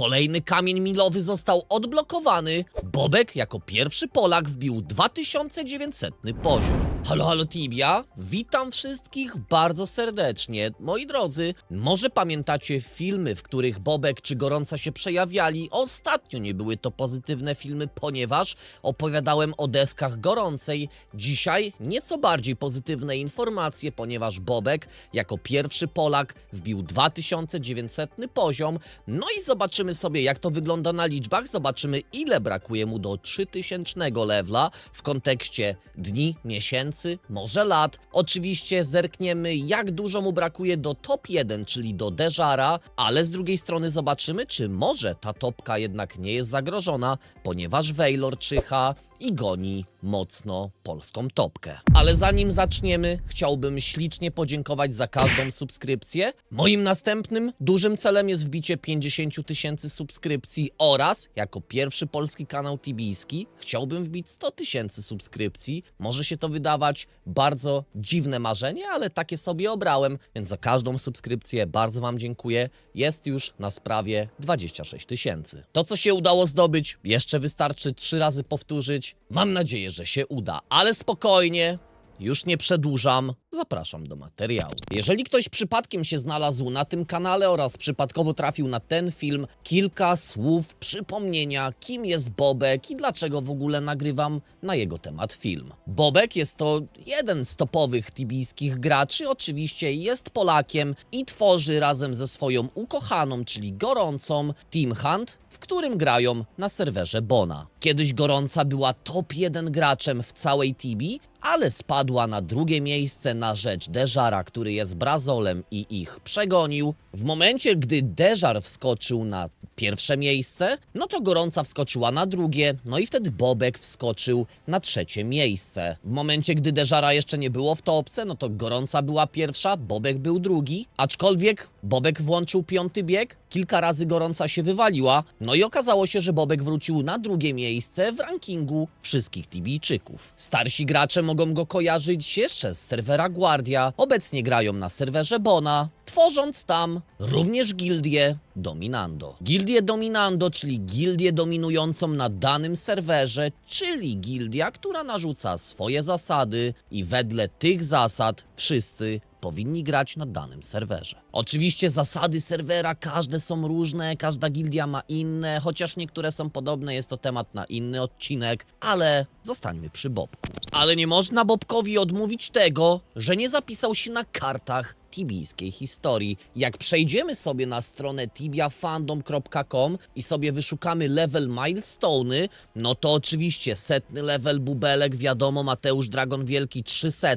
Kolejny kamień milowy został odblokowany. Bobek jako pierwszy Polak wbił 2900 poziom. Halo, halo Tibia, witam wszystkich bardzo serdecznie. Moi drodzy, może pamiętacie filmy, w których Bobek czy Gorąca się przejawiali? Ostatnio nie były to pozytywne filmy, ponieważ opowiadałem o deskach Gorącej. Dzisiaj nieco bardziej pozytywne informacje, ponieważ Bobek jako pierwszy Polak wbił 2900 poziom. No i zobaczymy sobie, jak to wygląda na liczbach. Zobaczymy, ile brakuje mu do 3000 levela w kontekście dni, miesięcy, może lat. Oczywiście zerkniemy, jak dużo mu brakuje do top 1, czyli do Deżara, ale z drugiej strony zobaczymy, czy może ta topka jednak nie jest zagrożona, ponieważ Waylor czyha i goni mocno polską topkę. Ale zanim zaczniemy, chciałbym ślicznie podziękować za każdą subskrypcję. Moim następnym dużym celem jest wbicie 50 tysięcy subskrypcji oraz, jako pierwszy polski kanał tibijski, chciałbym wbić 100 tysięcy subskrypcji. Może się to wydawać bardzo dziwne marzenie, ale takie sobie obrałem, więc za każdą subskrypcję bardzo Wam dziękuję. Jest już na sprawie 26 tysięcy. To, co się udało zdobyć, jeszcze wystarczy trzy razy powtórzyć. Mam nadzieję, że się uda, ale spokojnie, już nie przedłużam, zapraszam do materiału. Jeżeli ktoś przypadkiem się znalazł na tym kanale oraz przypadkowo trafił na ten film, kilka słów przypomnienia, kim jest Bobek i dlaczego w ogóle nagrywam na jego temat film. Bobek jest to jeden z topowych tibijskich graczy, oczywiście jest Polakiem i tworzy razem ze swoją ukochaną, czyli gorącą Team Hunt, w którym grają na serwerze Bona. Kiedyś Gorąca była top 1 graczem w całej Tibi, ale spadła na drugie miejsce na rzecz Deżara, który jest Brazolem i ich przegonił. W momencie, gdy Deżar wskoczył na pierwsze miejsce, no to Gorąca wskoczyła na drugie, no i wtedy Bobek wskoczył na trzecie miejsce. W momencie, gdy Deżara jeszcze nie było w topce, no to Gorąca była pierwsza, Bobek był drugi, aczkolwiek Bobek włączył piąty bieg, kilka razy Gorąca się wywaliła, no i okazało się, że Bobek wrócił na drugie miejsce w rankingu wszystkich Tibijczyków. Starsi gracze mogą go kojarzyć jeszcze z serwera Guardia, obecnie grają na serwerze Bona, tworząc tam również gildię Dominando. Gildię Dominando, czyli gildię dominującą na danym serwerze, czyli gildia, która narzuca swoje zasady i wedle tych zasad wszyscy powinni grać na danym serwerze. Oczywiście zasady serwera każde są różne, każda gildia ma inne, chociaż niektóre są podobne, jest to temat na inny odcinek, ale zostańmy przy Bobku. Ale nie można Bobkowi odmówić tego, że nie zapisał się na kartach tibijskiej historii. Jak przejdziemy sobie na stronę tibiafandom.com i sobie wyszukamy level milestone, no to oczywiście setny level bubelek, wiadomo Mateusz Dragon Wielki 300,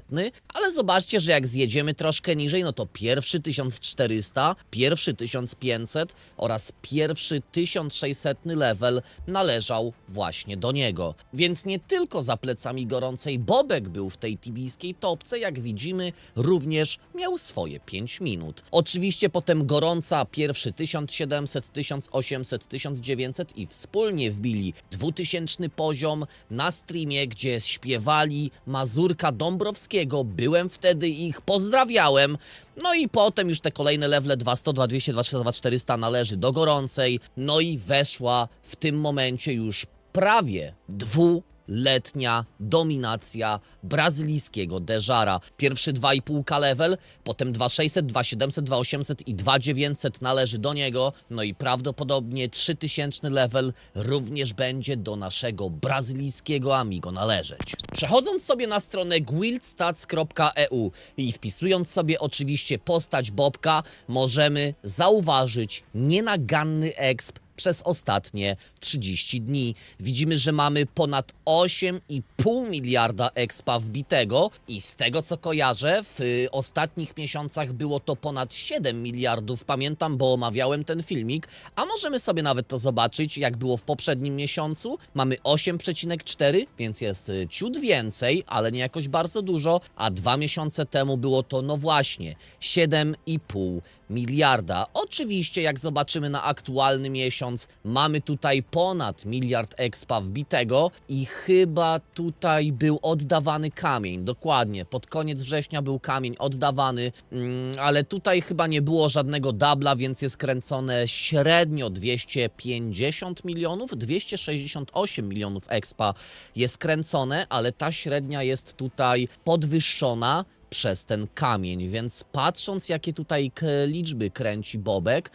ale zobaczcie, że jak zjedziemy troszkę niżej, no to pierwszy 1400, pierwszy 1500 oraz pierwszy 1600 level należał właśnie do niego. Więc nie tylko za plecami gorącej Bobek był w tej tibijskiej topce, jak widzimy, również miał swoje 5 minut. Oczywiście potem gorąca pierwszy 1700, 1800, 1900 i wspólnie wbili 2000 poziom na streamie, gdzie śpiewali Mazurka Dąbrowskiego. Byłem wtedy ich, pozdrawiałem. No i potem już te kolejne levele 200, 200, 200, 400 należy do gorącej. No i weszła w tym momencie już prawie dwu letnia dominacja brazylijskiego Deżara. Pierwszy 2,5k level, potem 2600, 2700, 2800 i 2900 należy do niego, no i prawdopodobnie 3000 level również będzie do naszego brazylijskiego amigo należeć. Przechodząc sobie na stronę guildstats.eu i wpisując sobie oczywiście postać Bobka, możemy zauważyć nienaganny exp przez ostatnie 30 dni. Widzimy, że mamy ponad 8,5 miliarda expa wbitego i z tego co kojarzę, w y, ostatnich miesiącach było to ponad 7 miliardów. Pamiętam, bo omawiałem ten filmik, a możemy sobie nawet to zobaczyć, jak było w poprzednim miesiącu. Mamy 8,4, więc jest y, ciut więcej, ale nie jakoś bardzo dużo, a dwa miesiące temu było to, no właśnie, 7,5 miliarda. Oczywiście, jak zobaczymy na aktualny miesiąc, mamy tutaj ponad miliard expa wbitego i chyba tutaj był oddawany kamień. Dokładnie, pod koniec września był kamień oddawany, mm, ale tutaj chyba nie było żadnego dubla, więc jest kręcone średnio 250 milionów, 268 milionów expa jest kręcone, ale ta średnia jest tutaj podwyższona przez ten kamień, więc patrząc jakie tutaj liczby kręci Bobek,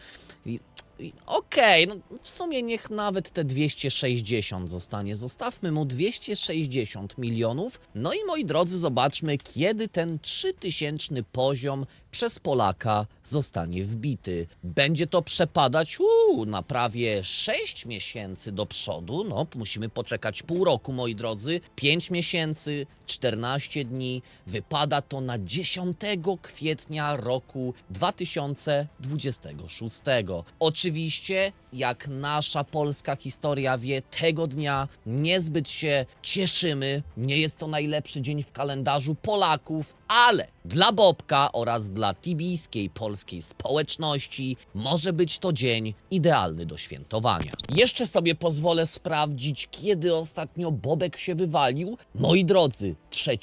Okej, no w sumie niech nawet te 260 zostanie. Zostawmy mu 260 milionów. No i moi drodzy, zobaczmy, kiedy ten 3000 poziom przez Polaka zostanie wbity. Będzie to przepadać uu, na prawie 6 miesięcy do przodu. No, musimy poczekać pół roku, moi drodzy. 5 miesięcy, 14 dni. Wypada to na 10 kwietnia roku 2026. Oczywiście, jak nasza polska historia wie, tego dnia niezbyt się cieszymy. Nie jest to najlepszy dzień w kalendarzu Polaków, ale dla Bobka oraz dla tibijskiej polskiej społeczności może być to dzień idealny do świętowania. Jeszcze sobie pozwolę sprawdzić, kiedy ostatnio Bobek się wywalił. Moi drodzy, 3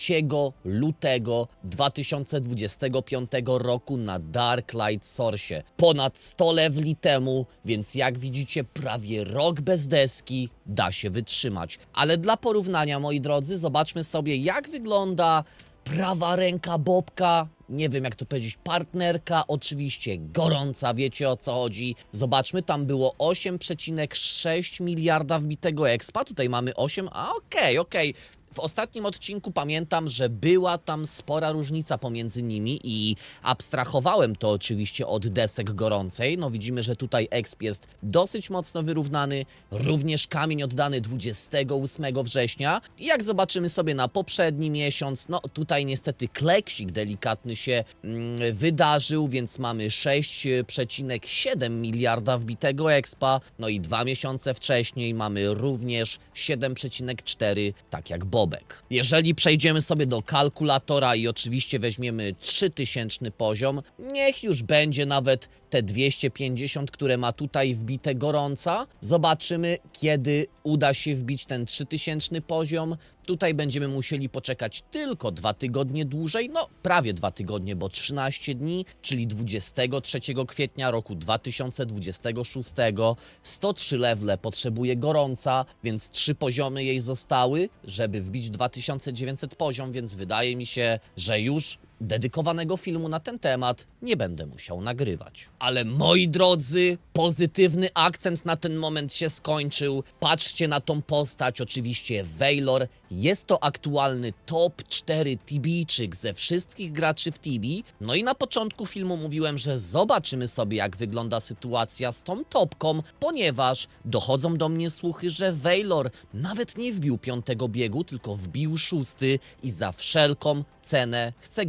lutego 2025 roku na Darklight Source. Ponad 100 leveli temu, więc jak widzicie, prawie rok bez deski da się wytrzymać. Ale dla porównania, moi drodzy, zobaczmy sobie, jak wygląda prawa ręka Bobka, nie wiem jak to powiedzieć, partnerka, oczywiście gorąca, wiecie o co chodzi. Zobaczmy, tam było 8,6 miliarda wbitego expa, tutaj mamy 8, a okej, okej. W ostatnim odcinku pamiętam, że była tam spora różnica pomiędzy nimi i abstrahowałem to oczywiście od desek gorącej. No widzimy, że tutaj exp jest dosyć mocno wyrównany, również kamień oddany 28 września. I jak zobaczymy sobie na poprzedni miesiąc, no tutaj niestety kleksik delikatny się mm, wydarzył, więc mamy 6,7 miliarda wbitego expa, no i dwa miesiące wcześniej mamy również 7,4, tak jak Jeżeli przejdziemy sobie do kalkulatora i oczywiście weźmiemy 3000 poziom, niech już będzie nawet te 250, które ma tutaj wbite gorąca. Zobaczymy, kiedy uda się wbić ten 3000 poziom. Tutaj będziemy musieli poczekać tylko dwa tygodnie dłużej, no prawie dwa tygodnie, bo 13 dni, czyli 23 kwietnia roku 2026. 103 lewle potrzebuje gorąca, więc trzy poziomy jej zostały, żeby wbić 2900 poziom, więc wydaje mi się, że już dedykowanego filmu na ten temat nie będę musiał nagrywać. Ale moi drodzy, pozytywny akcent na ten moment się skończył. Patrzcie na tą postać, oczywiście Veilor. Jest to aktualny top 4 Tibijczyk ze wszystkich graczy w Tibi. No i na początku filmu mówiłem, że zobaczymy sobie jak wygląda sytuacja z tą topką, ponieważ dochodzą do mnie słuchy, że Veilor nawet nie wbił piątego biegu, tylko wbił szósty i za wszelką cenę chce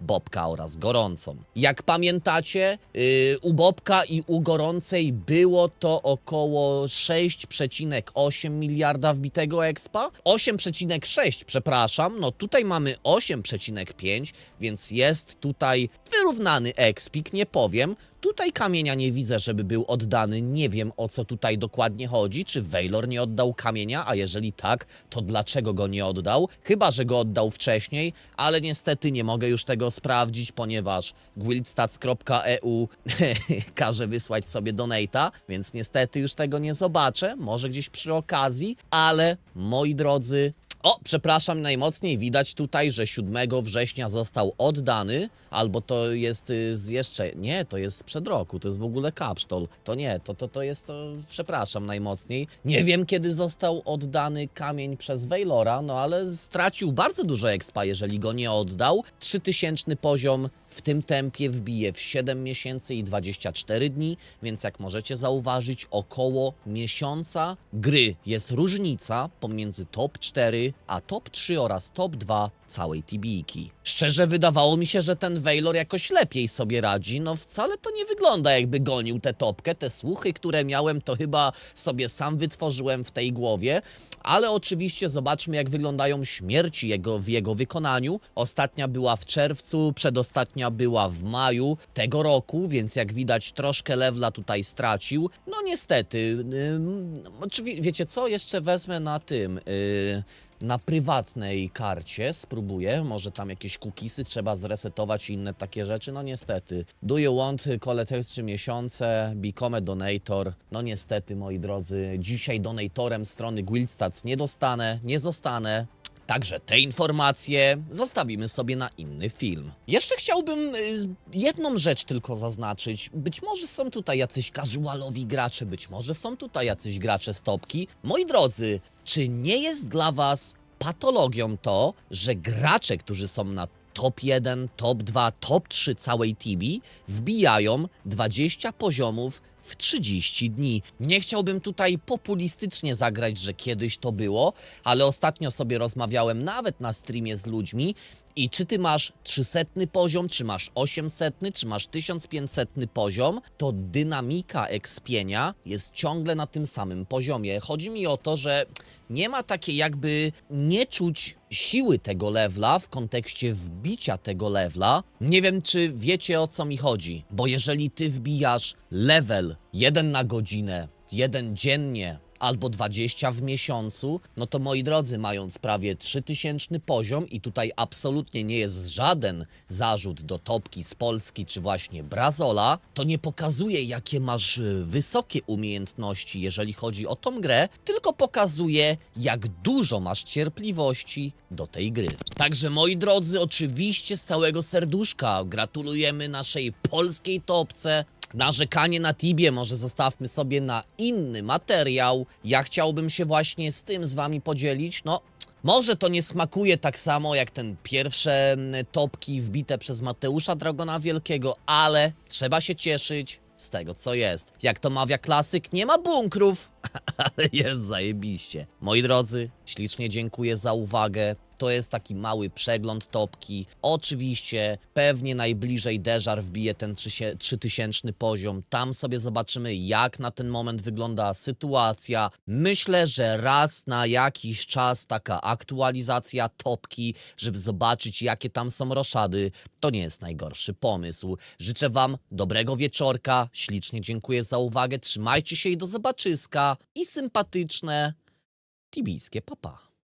Bobka oraz Gorącą. Jak pamiętacie, yy, u Bobka i u Gorącej było to około 6,8 miliarda wbitego expa. 8,6, przepraszam, no tutaj mamy 8,5, więc jest tutaj wyrównany expik, nie powiem. Tutaj kamienia nie widzę, żeby był oddany. Nie wiem o co tutaj dokładnie chodzi. Czy Veilor nie oddał kamienia? A jeżeli tak, to dlaczego go nie oddał? Chyba, że go oddał wcześniej, ale niestety nie mogę już tego sprawdzić, ponieważ guildstats.eu każe wysłać sobie donata, więc niestety już tego nie zobaczę. Może gdzieś przy okazji, ale moi drodzy, o, przepraszam najmocniej, widać tutaj, że 7 września został oddany, albo to jest y, z jeszcze, nie, to jest sprzed roku, to jest w ogóle kapsztol, to nie, to, to, to jest, to, przepraszam najmocniej. Nie wiem, kiedy został oddany kamień przez Veilora, no ale stracił bardzo dużo expa, jeżeli go nie oddał. 3000 poziom w tym tempie wbije w 7 miesięcy i 24 dni, więc jak możecie zauważyć, około miesiąca gry jest różnica pomiędzy top 4 a top 3 oraz top 2 całej Tibiki. Szczerze wydawało mi się, że ten Wailor jakoś lepiej sobie radzi, no wcale to nie wygląda jakby gonił tę topkę, te słuchy, które miałem to chyba sobie sam wytworzyłem w tej głowie, ale oczywiście zobaczmy jak wyglądają śmierci jego, w jego wykonaniu. Ostatnia była w czerwcu, przedostatnia była w maju tego roku, więc jak widać troszkę lewla tutaj stracił. No niestety, ym, oczywi- wiecie co, jeszcze wezmę na tym... Yy, na prywatnej karcie spróbuję, może tam jakieś cookiesy trzeba zresetować i inne takie rzeczy, no niestety. Do you want collect 3 miesiące, become a donator? No niestety, moi drodzy, dzisiaj donatorem strony Guildstats nie dostanę, nie zostanę. Także te informacje zostawimy sobie na inny film. Jeszcze chciałbym y, jedną rzecz tylko zaznaczyć. Być może są tutaj jacyś casualowi gracze, być może są tutaj jacyś gracze stopki. Moi drodzy, czy nie jest dla was patologią to, że gracze, którzy są na top 1, top 2, top 3 całej Tibi wbijają 20 poziomów w 30 dni. Nie chciałbym tutaj populistycznie zagrać, że kiedyś to było, ale ostatnio sobie rozmawiałem nawet na streamie z ludźmi i czy ty masz 300 poziom, czy masz 800, czy masz 1500 poziom, to dynamika ekspienia jest ciągle na tym samym poziomie. Chodzi mi o to, że nie ma takiej jakby nie czuć siły tego levela w kontekście wbicia tego levela. Nie wiem, czy wiecie o co mi chodzi, bo jeżeli ty wbijasz level jeden na godzinę, jeden dziennie, albo 20 w miesiącu, no to moi drodzy, mając prawie 3000 poziom i tutaj absolutnie nie jest żaden zarzut do topki z Polski czy właśnie Brazola, to nie pokazuje jakie masz y, wysokie umiejętności, jeżeli chodzi o tą grę, tylko pokazuje jak dużo masz cierpliwości do tej gry. Także moi drodzy, oczywiście z całego serduszka gratulujemy naszej polskiej topce, Narzekanie na Tibie może zostawmy sobie na inny materiał. Ja chciałbym się właśnie z tym z wami podzielić. No, może to nie smakuje tak samo jak ten pierwsze topki wbite przez Mateusza Dragona Wielkiego, ale trzeba się cieszyć z tego co jest. Jak to mawia klasyk, nie ma bunkrów, ale jest zajebiście. Moi drodzy, ślicznie dziękuję za uwagę. To jest taki mały przegląd topki. Oczywiście, pewnie najbliżej Deżar wbije ten 3000 3000 poziom. Tam sobie zobaczymy, jak na ten moment wygląda sytuacja. Myślę, że raz na jakiś czas taka aktualizacja topki, żeby zobaczyć, jakie tam są roszady, to nie jest najgorszy pomysł. Życzę Wam dobrego wieczorka. Ślicznie dziękuję za uwagę. Trzymajcie się i do zobaczyska. I sympatyczne tibijskie papa.